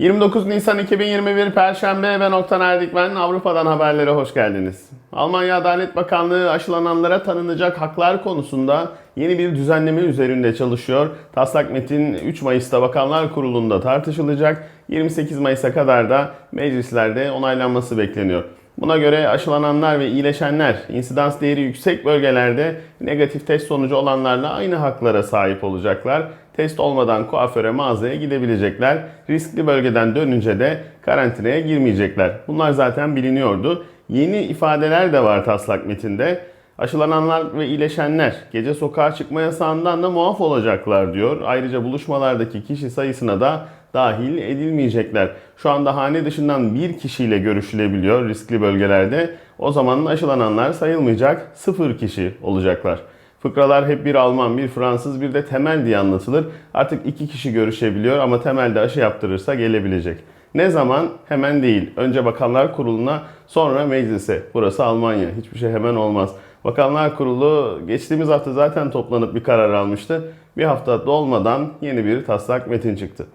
29 Nisan 2021 Perşembe ben Oktan Erdikmen. Avrupa'dan haberlere hoş geldiniz. Almanya Adalet Bakanlığı aşılananlara tanınacak haklar konusunda yeni bir düzenleme üzerinde çalışıyor. Taslak metin 3 Mayıs'ta Bakanlar Kurulu'nda tartışılacak. 28 Mayıs'a kadar da meclislerde onaylanması bekleniyor. Buna göre aşılananlar ve iyileşenler insidans değeri yüksek bölgelerde negatif test sonucu olanlarla aynı haklara sahip olacaklar. Test olmadan kuaföre mağazaya gidebilecekler. Riskli bölgeden dönünce de karantinaya girmeyecekler. Bunlar zaten biliniyordu. Yeni ifadeler de var taslak metinde. Aşılananlar ve iyileşenler gece sokağa çıkma yasağından da muaf olacaklar diyor. Ayrıca buluşmalardaki kişi sayısına da dahil edilmeyecekler. Şu anda hane dışından bir kişiyle görüşülebiliyor riskli bölgelerde. O zaman aşılananlar sayılmayacak sıfır kişi olacaklar. Fıkralar hep bir Alman, bir Fransız, bir de temel diye anlatılır. Artık iki kişi görüşebiliyor ama temelde aşı yaptırırsa gelebilecek. Ne zaman? Hemen değil. Önce Bakanlar Kurulu'na, sonra meclise. Burası Almanya. Hiçbir şey hemen olmaz. Bakanlar Kurulu geçtiğimiz hafta zaten toplanıp bir karar almıştı. Bir hafta dolmadan yeni bir taslak metin çıktı.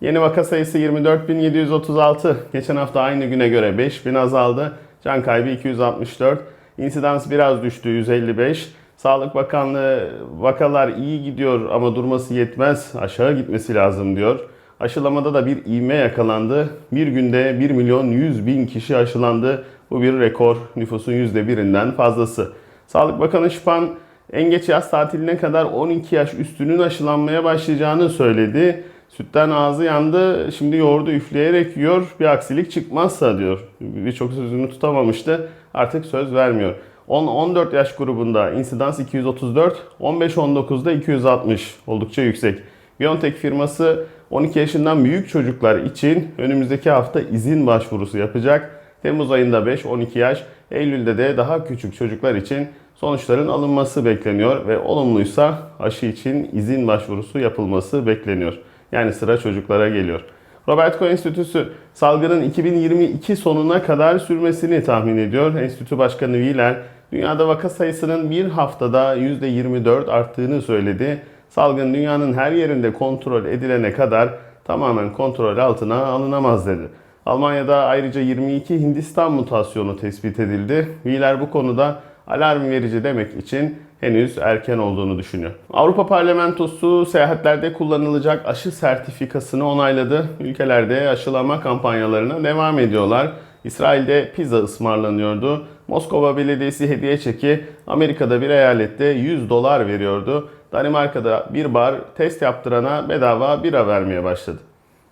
Yeni vaka sayısı 24.736. Geçen hafta aynı güne göre 5000 azaldı. Can kaybı 264. İnsidans biraz düştü 155. Sağlık Bakanlığı vakalar iyi gidiyor ama durması yetmez. Aşağı gitmesi lazım diyor. Aşılamada da bir ivme yakalandı. Bir günde 1 milyon 100 bin kişi aşılandı. Bu bir rekor. Nüfusun %1'inden fazlası. Sağlık Bakanı Şipan en geç yaz tatiline kadar 12 yaş üstünün aşılanmaya başlayacağını söyledi. Sütten ağzı yandı, şimdi yoğurdu üfleyerek yiyor, bir aksilik çıkmazsa diyor. Birçok sözünü tutamamıştı, artık söz vermiyor. 10-14 yaş grubunda insidans 234, 15-19'da 260 oldukça yüksek. BioNTech firması 12 yaşından büyük çocuklar için önümüzdeki hafta izin başvurusu yapacak. Temmuz ayında 5-12 yaş, Eylül'de de daha küçük çocuklar için sonuçların alınması bekleniyor ve olumluysa aşı için izin başvurusu yapılması bekleniyor. Yani sıra çocuklara geliyor. Robert Koch Enstitüsü salgının 2022 sonuna kadar sürmesini tahmin ediyor. Enstitü Başkanı Wieler, dünyada vaka sayısının bir haftada %24 arttığını söyledi. Salgın dünyanın her yerinde kontrol edilene kadar tamamen kontrol altına alınamaz dedi. Almanya'da ayrıca 22 Hindistan mutasyonu tespit edildi. Wieler bu konuda alarm verici demek için henüz erken olduğunu düşünüyor. Avrupa Parlamentosu seyahatlerde kullanılacak aşı sertifikasını onayladı. Ülkelerde aşılama kampanyalarına devam ediyorlar. İsrail'de pizza ısmarlanıyordu. Moskova Belediyesi hediye çeki Amerika'da bir eyalette 100 dolar veriyordu. Danimarka'da bir bar test yaptırana bedava bira vermeye başladı.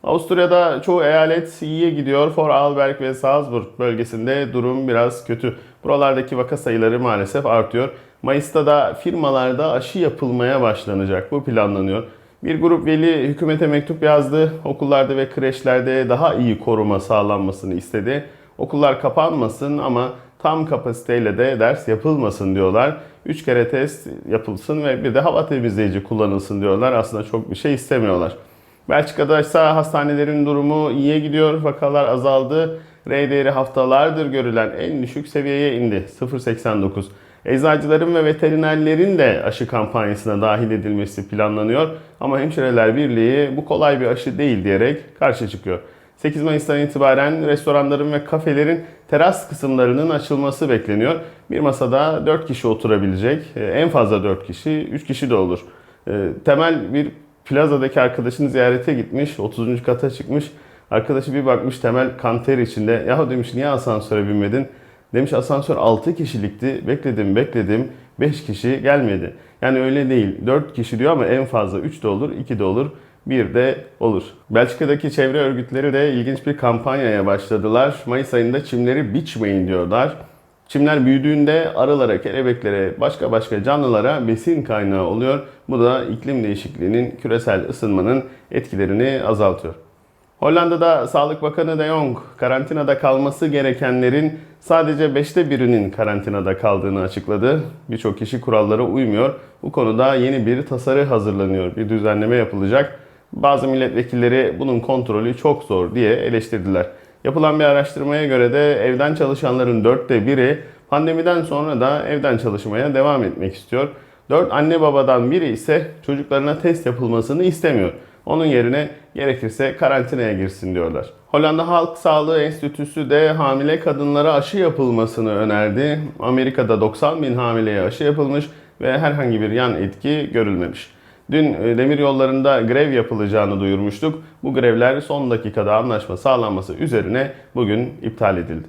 Avusturya'da çoğu eyalet iyiye gidiyor. Vorarlberg ve Salzburg bölgesinde durum biraz kötü. Buralardaki vaka sayıları maalesef artıyor. Mayıs'ta da firmalarda aşı yapılmaya başlanacak. Bu planlanıyor. Bir grup veli hükümete mektup yazdı. Okullarda ve kreşlerde daha iyi koruma sağlanmasını istedi. Okullar kapanmasın ama tam kapasiteyle de ders yapılmasın diyorlar. 3 kere test yapılsın ve bir de hava temizleyici kullanılsın diyorlar. Aslında çok bir şey istemiyorlar. Belçika'da ise hastanelerin durumu iyiye gidiyor. Vakalar azaldı. R değeri haftalardır görülen en düşük seviyeye indi. 0.89. Eczacıların ve veterinerlerin de aşı kampanyasına dahil edilmesi planlanıyor. Ama Hemşireler Birliği bu kolay bir aşı değil diyerek karşı çıkıyor. 8 Mayıs'tan itibaren restoranların ve kafelerin teras kısımlarının açılması bekleniyor. Bir masada 4 kişi oturabilecek. En fazla 4 kişi, 3 kişi de olur. Temel bir plazadaki arkadaşını ziyarete gitmiş. 30. kata çıkmış. Arkadaşı bir bakmış temel kanter içinde. Yahu demiş niye asansöre binmedin? Demiş asansör 6 kişilikti. Bekledim bekledim. 5 kişi gelmedi. Yani öyle değil. 4 kişi diyor ama en fazla 3 de olur, 2 de olur. Bir de olur. Belçika'daki çevre örgütleri de ilginç bir kampanyaya başladılar. Mayıs ayında çimleri biçmeyin diyorlar. Çimler büyüdüğünde arılara, kelebeklere, başka başka canlılara besin kaynağı oluyor. Bu da iklim değişikliğinin, küresel ısınmanın etkilerini azaltıyor. Hollanda'da Sağlık Bakanı De Jong karantinada kalması gerekenlerin sadece 5'te birinin karantinada kaldığını açıkladı. Birçok kişi kurallara uymuyor. Bu konuda yeni bir tasarı hazırlanıyor. Bir düzenleme yapılacak. Bazı milletvekilleri bunun kontrolü çok zor diye eleştirdiler. Yapılan bir araştırmaya göre de evden çalışanların dörtte biri pandemiden sonra da evden çalışmaya devam etmek istiyor. 4 anne babadan biri ise çocuklarına test yapılmasını istemiyor. Onun yerine gerekirse karantinaya girsin diyorlar. Hollanda Halk Sağlığı Enstitüsü de hamile kadınlara aşı yapılmasını önerdi. Amerika'da 90 bin hamileye aşı yapılmış ve herhangi bir yan etki görülmemiş. Dün e, demir yollarında grev yapılacağını duyurmuştuk. Bu grevler son dakikada anlaşma sağlanması üzerine bugün iptal edildi.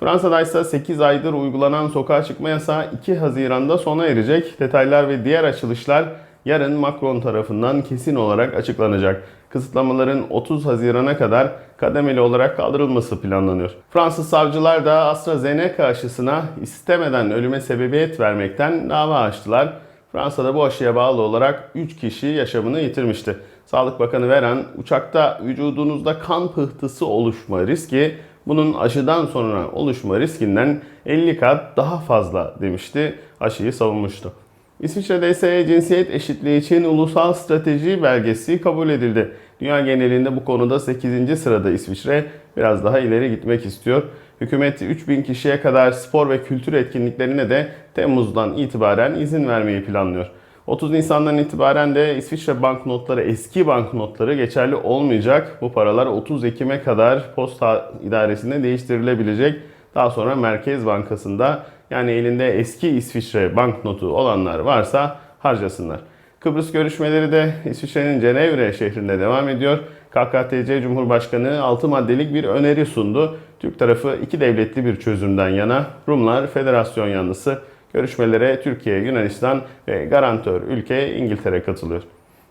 Fransa'da ise 8 aydır uygulanan sokağa çıkma yasağı 2 Haziran'da sona erecek. Detaylar ve diğer açılışlar yarın Macron tarafından kesin olarak açıklanacak. Kısıtlamaların 30 Haziran'a kadar kademeli olarak kaldırılması planlanıyor. Fransız savcılar da AstraZeneca aşısına istemeden ölüme sebebiyet vermekten dava açtılar. Fransa'da bu aşıya bağlı olarak 3 kişi yaşamını yitirmişti. Sağlık Bakanı Veran, uçakta vücudunuzda kan pıhtısı oluşma riski bunun aşıdan sonra oluşma riskinden 50 kat daha fazla demişti. Aşıyı savunmuştu. İsviçre'de ise cinsiyet eşitliği için ulusal strateji belgesi kabul edildi. Dünya genelinde bu konuda 8. sırada İsviçre biraz daha ileri gitmek istiyor. Hükümet 3000 kişiye kadar spor ve kültür etkinliklerine de Temmuz'dan itibaren izin vermeyi planlıyor. 30 Nisan'dan itibaren de İsviçre banknotları, eski banknotları geçerli olmayacak. Bu paralar 30 Ekim'e kadar posta idaresinde değiştirilebilecek. Daha sonra Merkez Bankası'nda yani elinde eski İsviçre banknotu olanlar varsa harcasınlar. Kıbrıs görüşmeleri de İsviçre'nin Cenevre şehrinde devam ediyor. KKTC Cumhurbaşkanı 6 maddelik bir öneri sundu. Türk tarafı iki devletli bir çözümden yana, Rumlar federasyon yanlısı. Görüşmelere Türkiye, Yunanistan ve garantör ülke İngiltere katılıyor.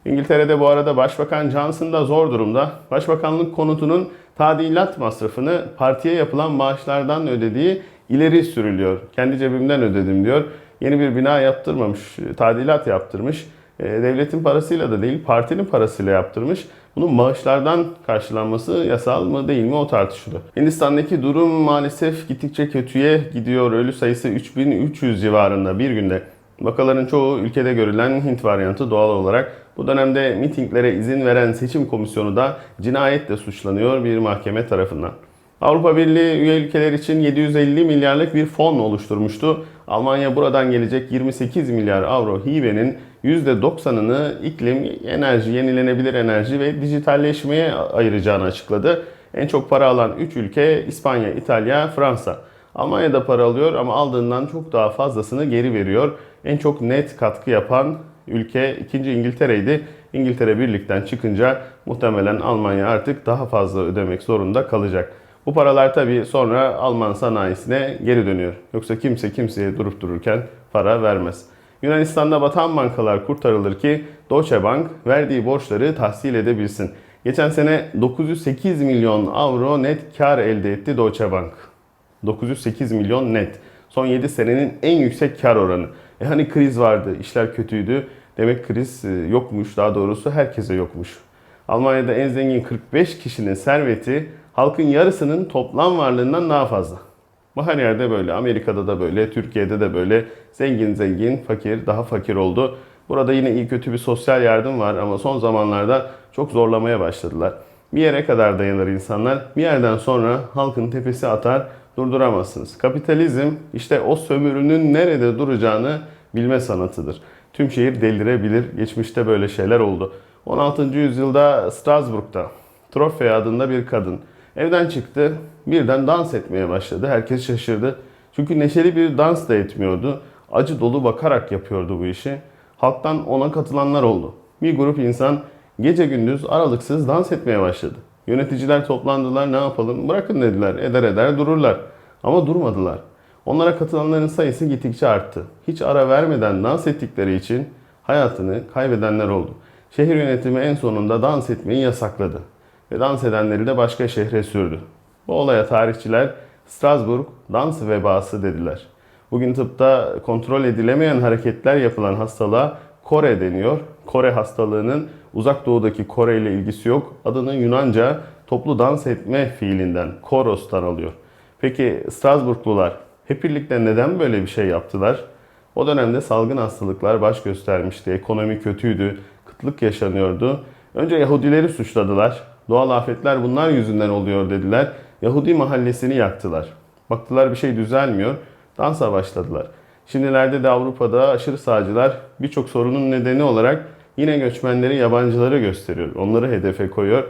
İngiltere'de bu arada Başbakan Johnson da zor durumda. Başbakanlık konutunun tadilat masrafını partiye yapılan maaşlardan ödediği ileri sürülüyor. Kendi cebimden ödedim diyor. Yeni bir bina yaptırmamış, tadilat yaptırmış. E, devletin parasıyla da değil, partinin parasıyla yaptırmış. Bunun maaşlardan karşılanması yasal mı değil mi o tartışılıyor. Hindistan'daki durum maalesef gittikçe kötüye gidiyor. Ölü sayısı 3300 civarında bir günde. Vakaların çoğu ülkede görülen Hint varyantı doğal olarak. Bu dönemde mitinglere izin veren seçim komisyonu da cinayetle suçlanıyor bir mahkeme tarafından. Avrupa Birliği üye ülkeler için 750 milyarlık bir fon oluşturmuştu. Almanya buradan gelecek 28 milyar avro hibenin %90'ını iklim, enerji, yenilenebilir enerji ve dijitalleşmeye ayıracağını açıkladı. En çok para alan 3 ülke İspanya, İtalya, Fransa. Almanya da para alıyor ama aldığından çok daha fazlasını geri veriyor. En çok net katkı yapan ülke ikinci İngiltere'ydi. İngiltere birlikten çıkınca muhtemelen Almanya artık daha fazla ödemek zorunda kalacak. Bu paralar tabii sonra Alman sanayisine geri dönüyor. Yoksa kimse kimseye durup dururken para vermez. Yunanistan'da batan bankalar kurtarılır ki Deutsche Bank verdiği borçları tahsil edebilsin. Geçen sene 908 milyon avro net kar elde etti Deutsche Bank. 908 milyon net. Son 7 senenin en yüksek kar oranı. E hani kriz vardı, işler kötüydü. Demek kriz e, yokmuş, daha doğrusu herkese yokmuş. Almanya'da en zengin 45 kişinin serveti halkın yarısının toplam varlığından daha fazla. Bu her yerde böyle. Amerika'da da böyle, Türkiye'de de böyle. Zengin zengin, fakir daha fakir oldu. Burada yine iyi kötü bir sosyal yardım var ama son zamanlarda çok zorlamaya başladılar. Bir yere kadar dayanır insanlar. Bir yerden sonra halkın tepesi atar, durduramazsınız. Kapitalizm işte o sömürünün nerede duracağını bilme sanatıdır. Tüm şehir delirebilir. Geçmişte böyle şeyler oldu. 16. yüzyılda Strasbourg'da Trofe adında bir kadın evden çıktı. Birden dans etmeye başladı. Herkes şaşırdı. Çünkü neşeli bir dans da etmiyordu. Acı dolu bakarak yapıyordu bu işi. Halktan ona katılanlar oldu. Bir grup insan gece gündüz aralıksız dans etmeye başladı. Yöneticiler toplandılar ne yapalım bırakın dediler eder eder dururlar. Ama durmadılar. Onlara katılanların sayısı gittikçe arttı. Hiç ara vermeden dans ettikleri için hayatını kaybedenler oldu. Şehir yönetimi en sonunda dans etmeyi yasakladı ve dans edenleri de başka şehre sürdü. Bu olaya tarihçiler Strasbourg dans vebası dediler. Bugün tıpta kontrol edilemeyen hareketler yapılan hastalığa Kore deniyor. Kore hastalığının uzak doğudaki Kore ile ilgisi yok. Adını Yunanca toplu dans etme fiilinden, koros'tan alıyor. Peki Strasbourglular hep birlikte neden böyle bir şey yaptılar? O dönemde salgın hastalıklar baş göstermişti, ekonomi kötüydü, kıtlık yaşanıyordu. Önce Yahudileri suçladılar. Doğal afetler bunlar yüzünden oluyor dediler. Yahudi mahallesini yaktılar. Baktılar bir şey düzelmiyor. Dansa başladılar. Şimdilerde de Avrupa'da aşırı sağcılar birçok sorunun nedeni olarak yine göçmenleri, yabancıları gösteriyor. Onları hedefe koyuyor.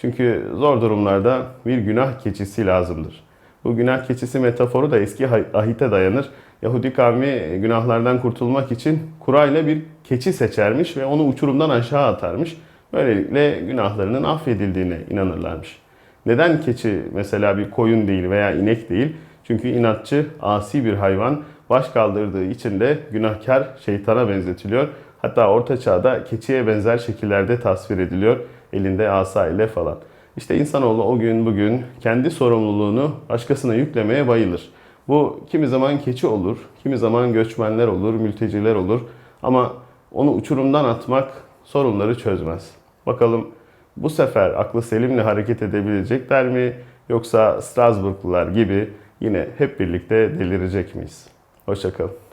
Çünkü zor durumlarda bir günah keçisi lazımdır. Bu günah keçisi metaforu da eski ahite dayanır. Yahudi kavmi günahlardan kurtulmak için kurayla bir keçi seçermiş ve onu uçurumdan aşağı atarmış. Böylelikle günahlarının affedildiğine inanırlarmış. Neden keçi mesela bir koyun değil veya inek değil? Çünkü inatçı, asi bir hayvan baş kaldırdığı için de günahkar şeytana benzetiliyor. Hatta orta çağda keçiye benzer şekillerde tasvir ediliyor. Elinde asa ile falan. İşte insanoğlu o gün bugün kendi sorumluluğunu başkasına yüklemeye bayılır. Bu kimi zaman keçi olur, kimi zaman göçmenler olur, mülteciler olur. Ama onu uçurumdan atmak sorunları çözmez. Bakalım bu sefer aklı selimle hareket edebilecekler mi? Yoksa Strasbourglular gibi yine hep birlikte delirecek miyiz? Hoşçakalın.